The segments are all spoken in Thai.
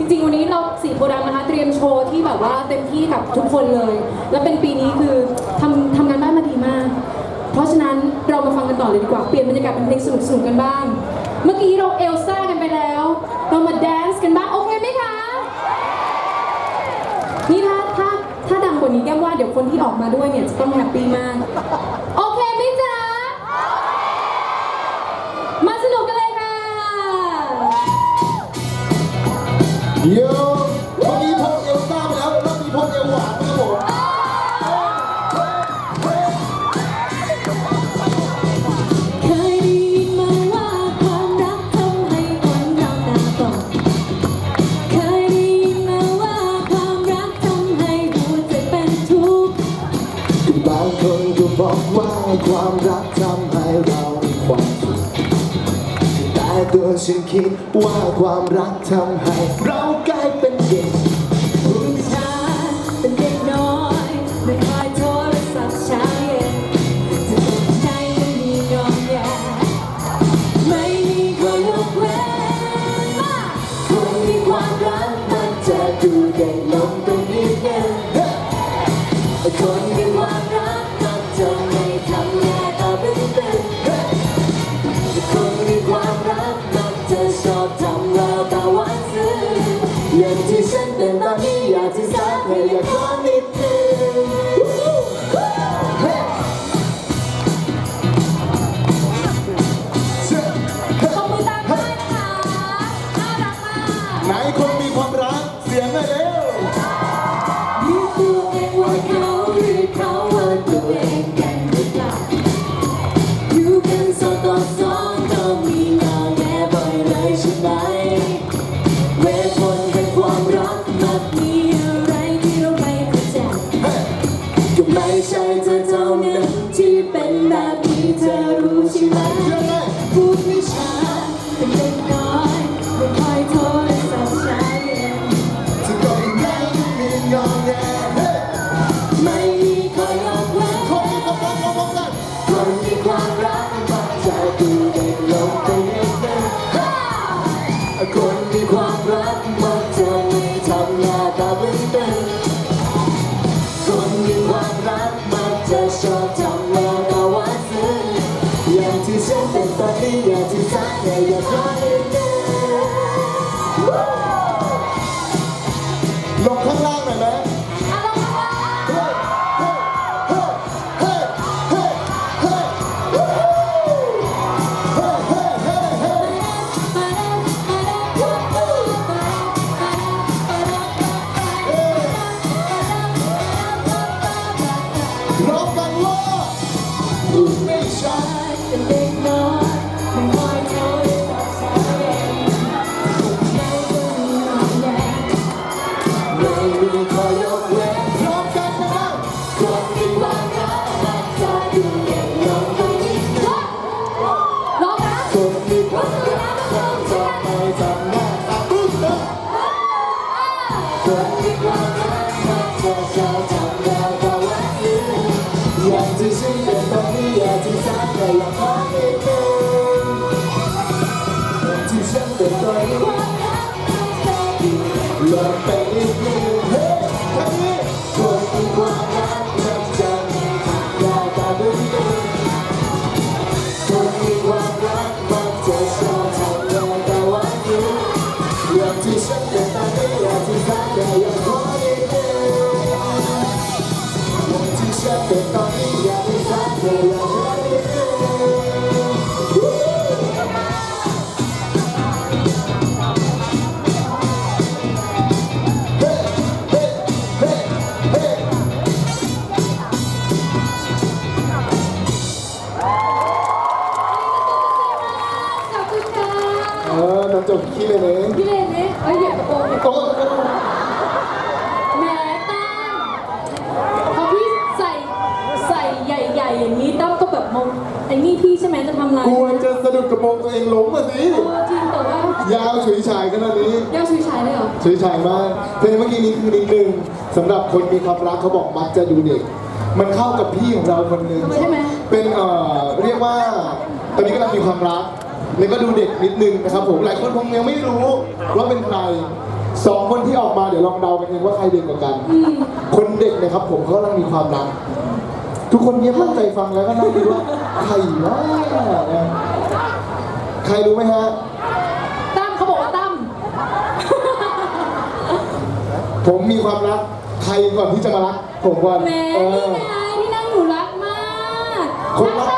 จริงๆ วันนี้เราสีโพดำนะคะเตรียมโชว์ที่แบบว่าเต็มที่กับทุกคนเลย และเป็นปีนี้คือทำทำงานบ้านมาดีมาก เพราะฉะนั้นเรามาฟังกันต่อเลยดีกว่า เปลี่ยนบรรยากาศเป็นเพลงสนุกๆกันบ้าง เมื่อกี้เราเอลซ่ากันไปแล้ว เรามาแดนซ์กันบ้าง โอเคไหมคะ นี่ถ้าถ้าถ้าดังกว่านี้แก้มว่าเดี๋ยวคนที่ออกมาด้วยเนี่ยจะต้องแฮปปี้มากโอ เดี๋ยวเมื่อกี้พกเอลซ่าไปแล้วแล้วมีพกเอลหวานนะครับผมเคยได้ยินมาว่าความรักทำให้คนเราตาบอดเคยได้ยินมาว่าความรักทำให้หัวใจเป็นทุกข์ บางคนก็บอกว่าความรัก ฉันคิดว่าความรักทำให้ เรากลายเป็นเด็กผู้ชายเป็นเด็กน้อย ไม่คอยโทรศัพท์เช้าเย็นจะตกใจไม่มีงอแงไม่มีข้อยกเว้นมาคนมีความรักมันจะดูเด่นลงไปนิดนึงคนมีความรักมันจะากจะสักให้อยากขอนิดนึงตบมือตามด้วยนะคะน่ารักมาก ไหนคนมีความรักเสียงหน่อยเร็ว Yeah, yeah, yeah. ไปจากหน้าตาปุ๊บปุ๊บคนที่ความรักมันจะชจากดาววันนี้อยากที่ฉันเป็นตอนนี้ยากที่ฉัแต่ยังไม่ เออน้ำจบขี้เลยเนี่ยพี่เลนเนี่ยเอ้ยเหยียบกระโปรงเหยียบกระโปรงโต๊ะแหมตั้มพอพี่ใส่ใส่ใหญ่ๆอย่างนี้ตั้มก็แบบมองไอ้นี่พี่ใช่ไหมจะทำอะไรกลัวจะสะดุดกระโปรงตัวเองล้มอะสิเออจริงแต่ว่ายาวฉุยฉายขนาดนี้ยาวชุยชายเลยเหรอฉุยฉายมากเพลงเมื่อกี้นี้คือนิดนึงสำหรับคนมีความรักเขาบอกมักจะดูเด็ก มันเข้ากับพี่ของเราคนหนึงใช่ไหม เป็นเอ่อเรียกว่าตอนนี้กำลังมีความรัก แล้วก็ดูเด็กนิดนึงนะครับผมหลายคนคงยังไม่รู้ว่าเป็นใครสองคนที่ออกมาเดี๋ยวลองเดากันเองว่าใครเด็กกว่ากัน อืม คนเด็กนะครับผมเขากำลังมีความรัก ทุกคนเงียบตั้งใจฟังแล้วก็นั่งคิดว่าใครวะเนี่ยใครรู้ไหมฮะ ตั้มเขาบอกว่าตั้มผมมีความรักใครก่อนที่จะมารัก ผมก่อนแหมเอนี่อ ไงที่นั่งอยู่รักมากคนรัก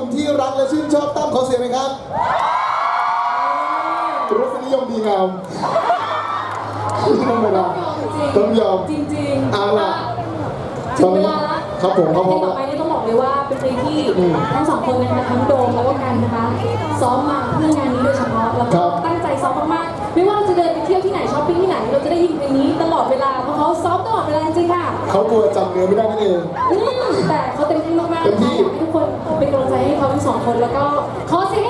ไทยญี่ปุ่นที่รักและชื่นชอบตั้มขอเสียงไหมครับรสนิยมดีงามไม่ธรรมดาต้องยอมจริงๆเอาล่ะถึงเวลาละครับผมครับผมเพลงต่อไปนี่ต้องบอกเลยว่าเป็นเพลงที่อืมทั้งสองคนนะคะทั้งโดมแล้วก็กันนะคะซ้อมมาเพื่องานนี้โดยเฉพาะแล้วครัก็บตั้งใจซ้อมมากๆไม่ว่าเราจะเดินไปเที่ยวที่ไหนช้อปปิ้งที่ไหนเราจะได้ยินเพลงนี้ตลอดเวลาเพราะเขาซ้อมตลอดเวลาจริงๆค่ะเขากลัวจำเนื้อไม่ได้นั่นเองอืมแต่เขาเต็มที่มากๆเต็มที่อยากให้ทุกคนเป็น สองคนแล้วก็ขอเสียง